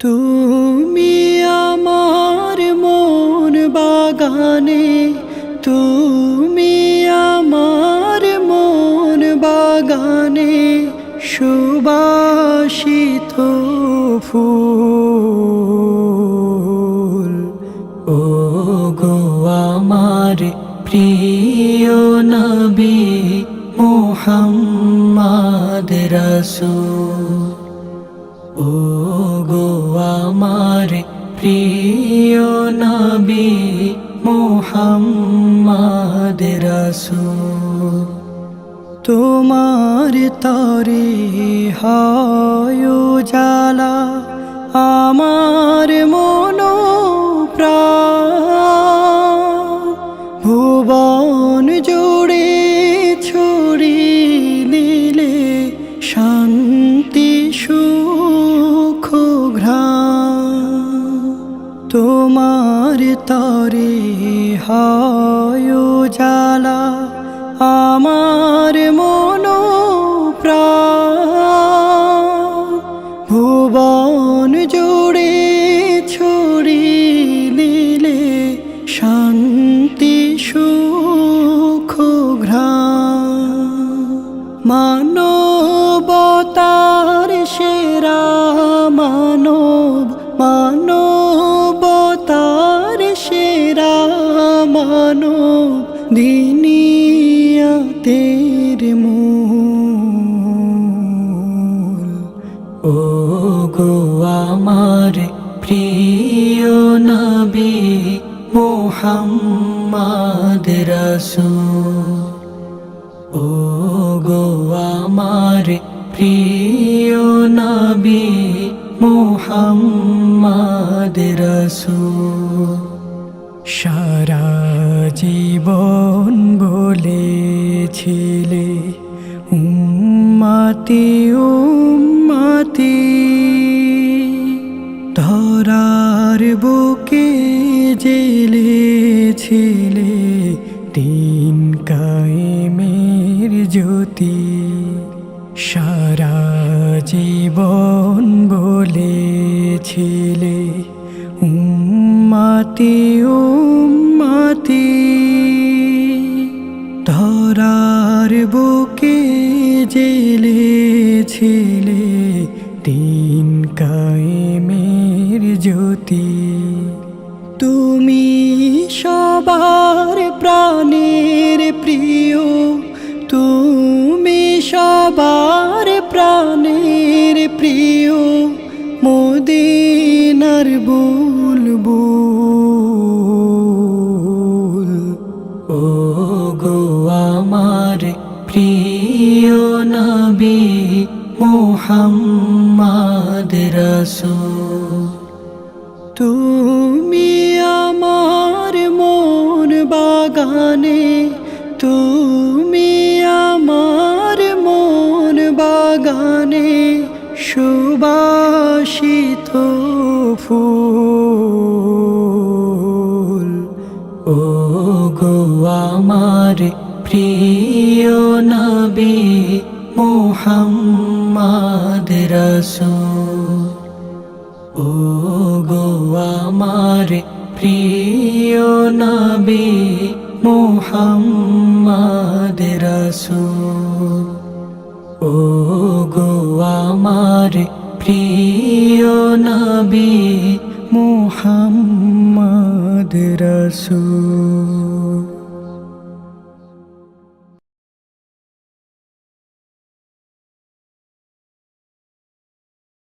তুমি আমার মন বাগানে, তুমি আমার মন বাগানে সুবাসিত ফুল। ও গো আমার প্রিয় নবী মোহাম্মদ রসূল। ও গো আমার প্রিয় নবী মোহাম্মদ রাসূল। তোমার তরে হয় জালা আমার মনো ঘ্রাণ, তোমার তরে হয় জালা আমার মন ভুবন জুড়ে ছড়ি দিলে শান্তি, সুখ, ঘ্রাণ। মানবতার গো আমার প্রিয় নবী মোহাম্মদ রসূল। ও গো আমার প্রিয় নবী মোহাম্মদ রসূল। সারা জীবন বলেছিলে জেলেছিলে দিন কায়েমের জ্যোতি। সারা জীবন বলেছিলে, উম্মাতি উম্মাতি। ধরার বুকে জেলেছিলে দিন কায়েমের জ্যোতি। সবার প্রাণের প্রিয় মোদিনার বুলবুল। ও গো আমার প্রিয় নবী মোহাম্মদ রসূল তুমি বাগানে সুবাসিত ফুল। ও গো আমার প্রিয় নবী মোহাম্মদ রসূল। ও গো আমার প্রিয় নবী মোহাম্মদ রসূল। প্রিয় নবী মোহাম্মদ রসূল।